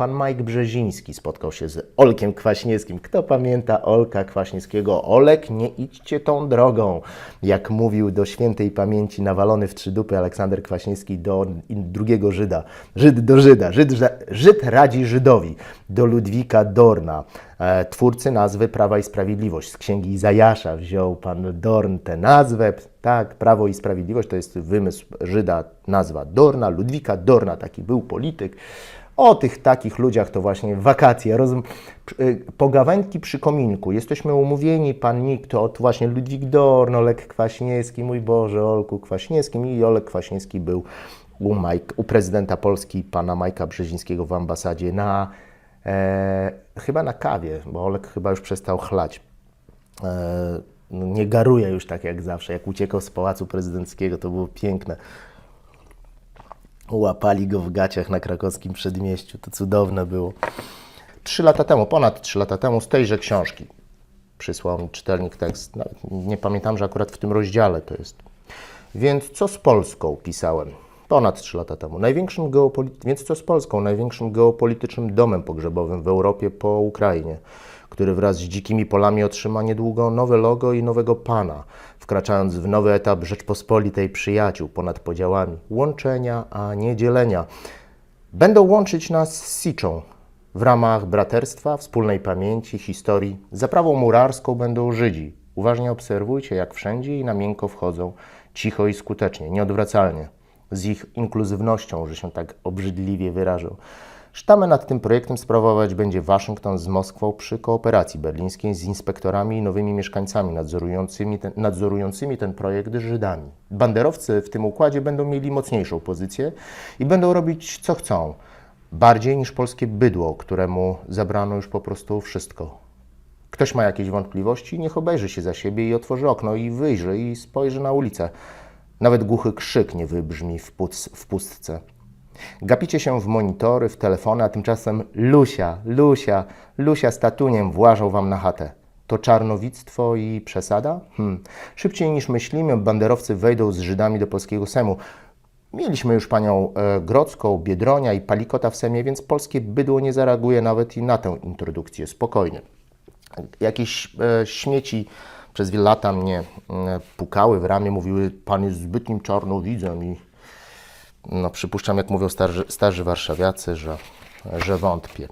pan Mike Brzeziński spotkał się z Olkiem Kwaśniewskim. Kto pamięta Olka Kwaśniewskiego? Olek, nie idźcie tą drogą. Jak mówił do świętej pamięci nawalony w trzy dupy Aleksander Kwaśniewski do drugiego Żyda. Żyd do Żyda. Żyd, Żyd radzi Żydowi. Do Ludwika Dorna, e, twórcy nazwy Prawa i Sprawiedliwość. Z księgi Izajasza wziął pan Dorn tę nazwę. Tak, Prawo i Sprawiedliwość to jest wymysł Żyda, nazwa Dorna. Ludwika Dorna, taki był polityk. O tych takich ludziach to właśnie wakacje, rozum, y, pogawędki przy kominku. Jesteśmy umówieni, pan Nick to od właśnie Ludwik Dorn, Olek Kwaśniewski, mój Boże, Olku Kwaśniewskim i Olek Kwaśniewski był u, Mike, u prezydenta Polski, pana Majka Brzezińskiego w ambasadzie na, e, chyba na kawie, bo Olek chyba już przestał chlać. E, no nie garuje już tak jak zawsze, jak uciekał z Pałacu Prezydenckiego, to było piękne. Łapali go w gaciach na krakowskim przedmieściu. To cudowne było. Trzy lata temu, ponad trzy lata temu, z tejże książki przysłał mi czytelnik tekst. Nawet nie pamiętam, że akurat w tym rozdziale to jest. Więc co z Polską pisałem? Ponad trzy lata temu. Największym Więc co z Polską? Największym geopolitycznym domem pogrzebowym w Europie po Ukrainie, który wraz z dzikimi polami otrzyma niedługo nowe logo i nowego pana, wkraczając w nowy etap Rzeczpospolitej przyjaciół ponad podziałami, łączenia, a nie dzielenia. Będą łączyć nas z Siczą. W ramach braterstwa, wspólnej pamięci, historii, za prawą murarską będą Żydzi. Uważnie obserwujcie, jak wszędzie i na miękko wchodzą, cicho i skutecznie, nieodwracalnie, z ich inkluzywnością, że się tak obrzydliwie wyrażą. Sztamę nad tym projektem sprawować będzie Waszyngton z Moskwą przy kooperacji berlińskiej z inspektorami i nowymi mieszkańcami nadzorującymi ten, nadzorującymi ten projekt Żydami. Banderowcy w tym układzie będą mieli mocniejszą pozycję i będą robić co chcą. Bardziej niż polskie bydło, któremu zabrano już po prostu wszystko. Ktoś ma jakieś wątpliwości, niech obejrzy się za siebie i otworzy okno i wyjrzy i spojrzy na ulicę. Nawet głuchy krzyk nie wybrzmi w, puc, w pustce. Gapicie się w monitory, w telefony, a tymczasem Lusia, Lusia, Lusia z tatuniem włażą wam na chatę. To czarnowictwo i przesada? Hmm. Szybciej niż myślimy, banderowcy wejdą z Żydami do polskiego Semu. Mieliśmy już panią e, Grodzką, Biedronia i Palikota w Semie, więc polskie bydło nie zareaguje nawet i na tę introdukcję. Spokojnie. Jakieś e, śmieci przez wiele lata mnie e, pukały w ramię, mówiły, pan jest zbytnim czarnowidzem i no, przypuszczam, jak mówią starzy, starzy warszawiacy, że, że wątpię.